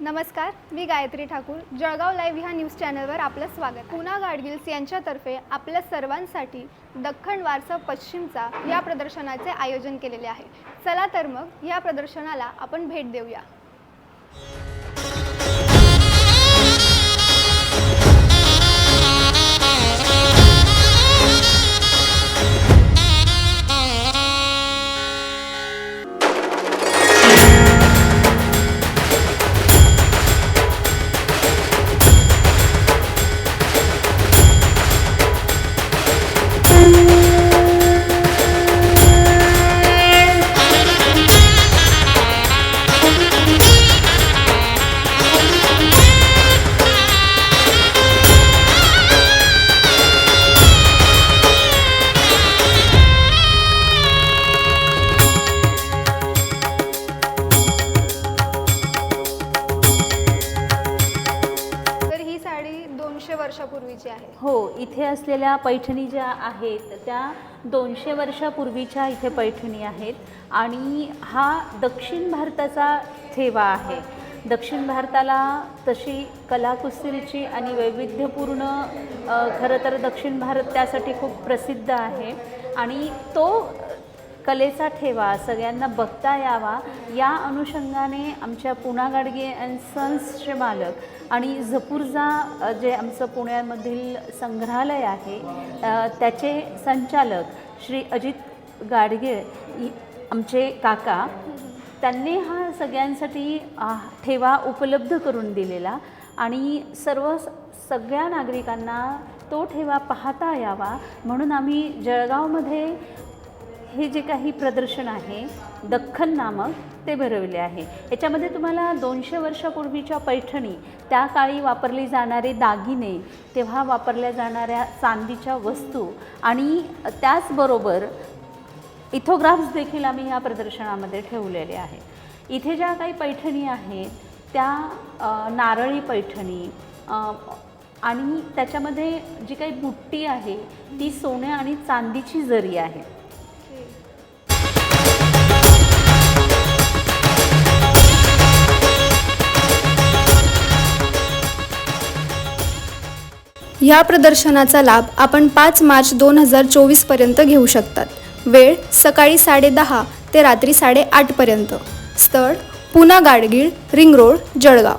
नमस्कार मी गायत्री ठाकूर. जळगाव लाईव्ह ह्या न्यूज चॅनलवर आपलं स्वागत. पुना गाडगिल्स यांच्यातर्फे आपल्या सर्वांसाठी दख्खन वारसा पश्चिमचा या प्रदर्शनाचे आयोजन केलेले आहे. चला तर मग या प्रदर्शनाला आपण भेट देऊया. वर्षापूर्वीची आहे. हो इथे असलेल्या पैठणी ज्या आहेत त्या दोनशे वर्षापूर्वीच्या इथे पैठणी आहेत आणि हा दक्षिण भारताचा ठेवा आहे. दक्षिण भारताला तशी कलाकुसरीची आणि वैविध्यपूर्ण खरं तर दक्षिण भारत त्यासाठी खूप प्रसिद्ध आहे. आणि तो कलेचा ठेवा सगळ्यांना बघता यावा या अनुषंगाने आमच्या पुना गाडगे अँड सन्सचे मालक आणि झपूर्जा जे आमचं पुण्यामधील संग्रहालय आहे त्याचे संचालक श्री अजित गाडगे आमचे काका त्यांनी हा सगळ्यांसाठी ठेवा उपलब्ध करून दिलेला आणि सर्व सगळ्या नागरिकांना तो ठेवा पाहता यावा म्हणून आम्ही जळगावमध्ये हे जे काही प्रदर्शन आहे दख्खन नामक ते भरवले आहे. याच्यामध्ये तुम्हाला दोनशे वर्षापूर्वीच्या पैठणी त्या काळी वापरले जाणारे दागिने तेव्हा वापरल्या जाणाऱ्या चांदीच्या वस्तू आणि त्याचबरोबर इथोग्राफ्स देखील आम्ही या प्रदर्शनामध्ये ठेवलेले आहे. इथे ज्या काही पैठणी आहेत त्या नारळी पैठणी आणि त्याच्यामध्ये जी काही बुट्टी आहे ती सोने आणि चांदीची जरी आहे. ह्या प्रदर्शनाचा लाभ आपण पाच मार्च दोन हजार चोवीसपर्यंत घेऊ शकतात. वेळ सकाळी साडेदहा ते रात्री साडेआठपर्यंत स्थळ पुना गाडगीळ रिंग रोड जळगाव.